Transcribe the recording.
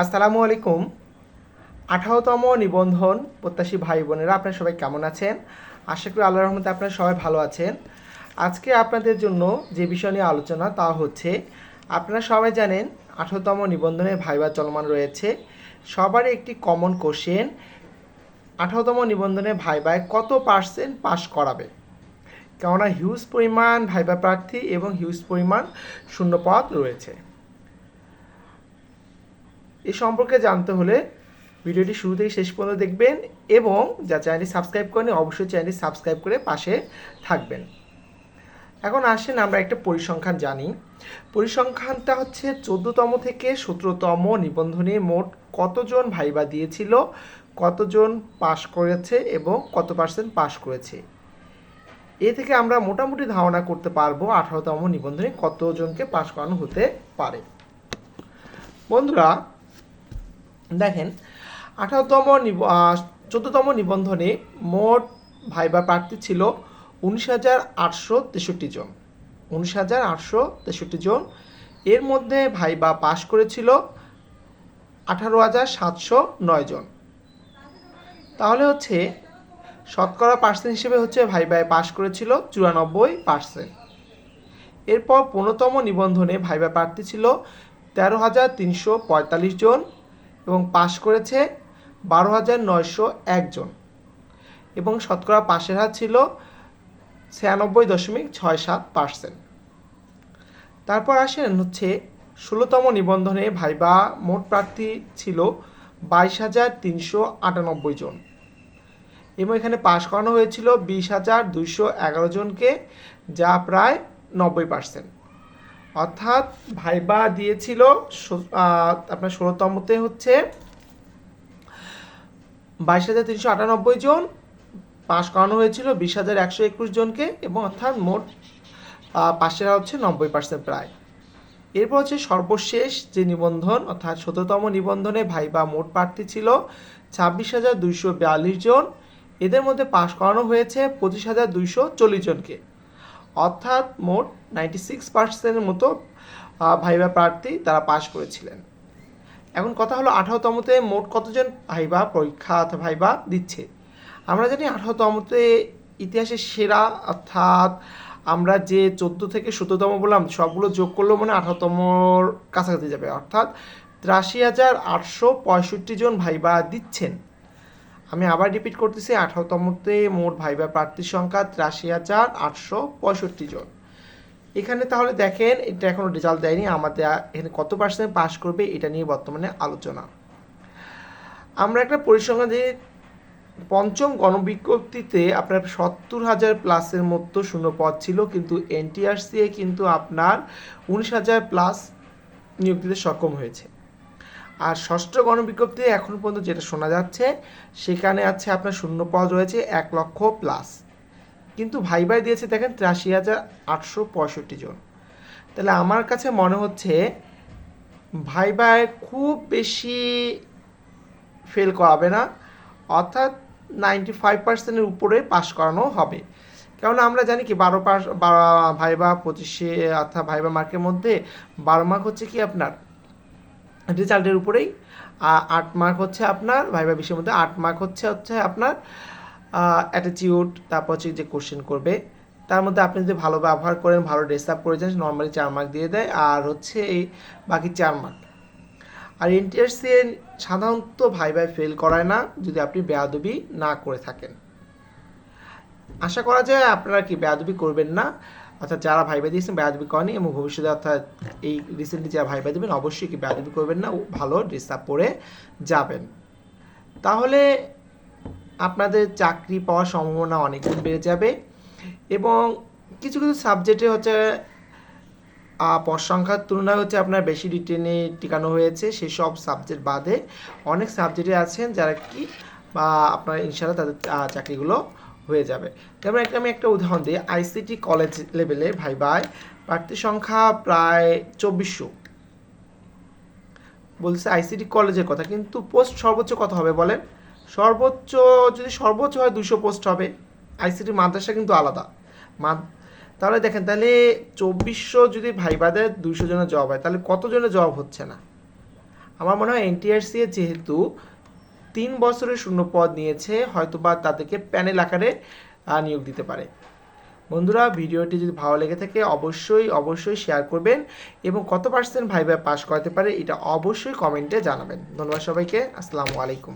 আসসালামু আলাইকুম। আঠারোতম নিবন্ধন প্রত্যাশী ভাই বোনেরা, আপনারা সবাই কেমন আছেন? আশা করি আল্লাহ রহমতে আপনারা সবাই ভালো আছেন। আজকে আপনাদের জন্য যে বিষয় নিয়ে আলোচনা তা হচ্ছে, আপনারা সবাই জানেন আঠারোতম নিবন্ধনের ভাইবা চলমান রয়েছে। সবারই একটি কমন কোশ্চেন আঠারোতম নিবন্ধনে ভাইবায় কত পার্সেন্ট পাস করাবে? কেননা হিউজ পরিমাণ ভাইবা প্রার্থী এবং হিউজ পরিমাণ শূন্যপদ রয়েছে। এই সম্পর্কে জানতে হলে ভিডিওটি শুরু থেকে শেষ পর্যন্ত দেখবেন এবং যা চ্যানেলটি সাবস্ক্রাইব করেন অবশ্যই চ্যানেলটি সাবস্ক্রাইব করে পাশে থাকবেন। এখন আসেন আমরা একটা পরিসংখ্যান জানি। পরিসংখ্যানটা হচ্ছে চোদ্দতম থেকে সতেরোতম নিবন্ধনে মোট কতজন ভাইবা দিয়েছিল, কতজন পাশ করেছে এবং কত পার্সেন্ট পাশ করেছে? এ থেকে আমরা মোটামুটি ধারণা করতে পারব আঠারোতম নিবন্ধনে কতজনকে পাশ করানো হতে পারে। বন্ধুরা দেখেন, আঠারোতম চোদ্দতম নিবন্ধনে মোট ভাইবা প্রার্থী ছিল উনিশ হাজার আটশো তেষট্টি জন। উনিশ হাজার আটশো তেষট্টি জন। এর মধ্যে ভাইবা পাশ করেছিল আঠারো হাজার সাতশো নয় জন। তাহলে হচ্ছে শতকরা পার্সেন্ট হিসেবে হচ্ছে ভাইবায় পাশ করেছিল চুরানব্বই পার্সেন্ট এরপর পনেরোতম নিবন্ধনে ভাইবা প্রার্থী ছিল তেরো হাজার তিনশো পঁয়তাল্লিশ জন। এবং পাশ করেছে বারো হাজার নয়শো একজন এবং শতকরা পাশের হার ছিল ছিয়ানব্বই দশমিক ছয় সাত পার্সেন্ট। তারপর আসেন হচ্ছে ষোলোতম নিবন্ধনে ভাইবা মোট প্রার্থী ছিল বাইশ হাজার তিনশো আটানব্বই জন। এবং এখানে পাশ করানো হয়েছিল বিশ হাজার দুইশো এগারো জনকে, যা প্রায় নব্বই পার্সেন্ট। অর্থাৎ ভাইবা দিয়েছিল আপনার ষোলোতমতে হচ্ছে বাইশ হাজার তিনশো আটানব্বই জন, পাশ করানো হয়েছিল বিশ হাজার একশো একুশ জনকে এবং অর্থাৎ মোট পাশেরা হচ্ছে নব্বই পার্সেন্ট প্রায়। এরপর হচ্ছে সর্বশেষ যে নিবন্ধন, অর্থাৎ শততম নিবন্ধনে ভাইবা মোট প্রার্থী ছিল ছাব্বিশ হাজার দুইশো বিয়াল্লিশ জন। এদের মধ্যে পাশ করানো হয়েছে পঁচিশ হাজার দুইশো চল্লিশ জনকে। অর্থাৎ মোট নাইনটি সিক্স পার্সেন্টের মতো ভাইবা প্রার্থী তারা পাশ করেছিলেন। এখন কথা হলো আঠারোতমতে মোট কতজন ভাইবা পরীক্ষা অর্থাৎ ভাইবা দিচ্ছে? আমরা জানি আঠারোতমতে ইতিহাসের সেরা, অর্থাৎ আমরা যে চোদ্দ থেকে সতেরোতম বললাম, সবগুলো যোগ করলেও মানে আঠারোতমর কাছাকাছি যাবে। অর্থাৎ তিরাশি হাজার আটশো পঁয়ষট্টি জন ভাইবা দিচ্ছেন। আমি আবার রিপিট করতেছি, আঠারোতমতে মোট ভাইবা প্রার্থীর সংখ্যা তিরাশি হাজার আটশো পঁয়ষট্টি জন। এখানে তাহলে দেখেন, এটা এখনও রেজাল্ট দেয়নি, আমাদের এখানে কত পার্সেন্ট পাস করবে এটা নিয়ে বর্তমানে আলোচনা। আমরা একটা পরিসংখ্যান দিয়ে, পঞ্চম গণবিজ্ঞপ্তিতে আপনার সত্তর হাজার প্লাসের মতো শূন্য পদ ছিল, কিন্তু এনটিআরসি এ কিন্তু আপনার উনিশ হাজার প্লাস নিয়োগ দিতে সক্ষম হয়েছে। আর ষষ্ঠ গণবিজ্ঞপ্তিতে এখন পর্যন্ত যেটা শোনা যাচ্ছে, সেখানে আছে আপনার শূন্য পদ রয়েছে, এক লক্ষ প্লাস কিন্তু ভাই ভাই দিয়েছে দেখেন তিরাশি হাজার আটশো পঁয়ষট্টি জন। তাহলে আমার কাছে মনে হচ্ছে ভাই ভাই খুব বেশি ফেল করাবে না, অর্থাৎ নাইনটি ফাইভ পার্সেন্টের উপরে পাস করানো হবে। কেননা আমরা জানি কি, বারো পাস ভাইবা পঁচিশে অর্থাৎ ভাইবা মার্কের মধ্যে বারো মার্ক হচ্ছে কি আপনার রেজাল্টের উপরেই। আট মার্ক হচ্ছে আপনার ভাইবা বিশের মধ্যে আট মার্ক হচ্ছে হচ্ছে আপনার অ্যাটিটিউড তারপর হচ্ছে যে কোশ্চেন করবে। তার মধ্যে আপনি যদি ভালো ব্যবহার করেন, ভালো ড্রেস আপ করে যান নর্মালি চার মার্ক দিয়ে দেয়। আর হচ্ছে এই বাকি চার মার্ক আর এনটিআরসি সাধারণত ভাই ভাই ফেল করায় না, যদি আপনি বেয়াদবি না করে থাকেন। আশা করা যায় আপনারা কি বেয়াদবি করবেন না। অর্থাৎ যারা ভাইবা দিয়েছেন বেয়াদবি করেনি এবং ভবিষ্যতে অর্থাৎ এই রিসেন্টলি যারা ভাইবা দেবেন অবশ্যই কি বেয়াদবি করবেন না ভালো ড্রেস আপ পরে যাবেন। তাহলে আপনাদের চাকরি পাওয়ার সম্ভাবনা অনেক বেড়ে যাবে এবং কিছু কিছু সাবজেক্টে হচ্ছে আহ, পদ সংখ্যার তুলনায় হচ্ছে আপনার বেশি রিটেনে টিকানো হয়েছে সেসব সাবজেক্ট বাদে অনেক সাবজেক্টে আছেন যারা কি বা আপনার ইনশাল্লাহ তাদের চাকরিগুলো হয়ে যাবে। যেমন একটা আমি একটা উদাহরণ দিই। আইসিটি কলেজ লেভেলে ভাই ভাই, প্রার্থী সংখ্যা প্রায় চব্বিশশো। বলছে আইসিটি কলেজের কথা, কিন্তু পোস্ট সর্বোচ্চ কত হবে বলেন? সর্বোচ্চ, যদি সর্বোচ্চ হয় দুশো পোস্ট হবে। আইসিটি মাদ্রাসা কিন্তু আলাদা। তাহলে দেখেন, তাহলে চব্বিশশো যদি ভাইবাদের দুইশো জনের জব হয়, তাহলে কতজনের জব হচ্ছে না? আমার মনে হয় এনটিআরসি এর যেহেতু তিন বছরের শূন্য পদ নিয়েছে, হয়তোবা তাদেরকে প্যানেল আকারে নিয়োগ দিতে পারে। বন্ধুরা, ভিডিওটি যদি ভালো লেগে থাকে, অবশ্যই অবশ্যই শেয়ার করবেন এবং কত পার্সেন্ট ভাই ভাই পাস করাতে পারে, এটা অবশ্যই কমেন্টে জানাবেন। ধন্যবাদ সবাইকে, আসসালামু আলাইকুম।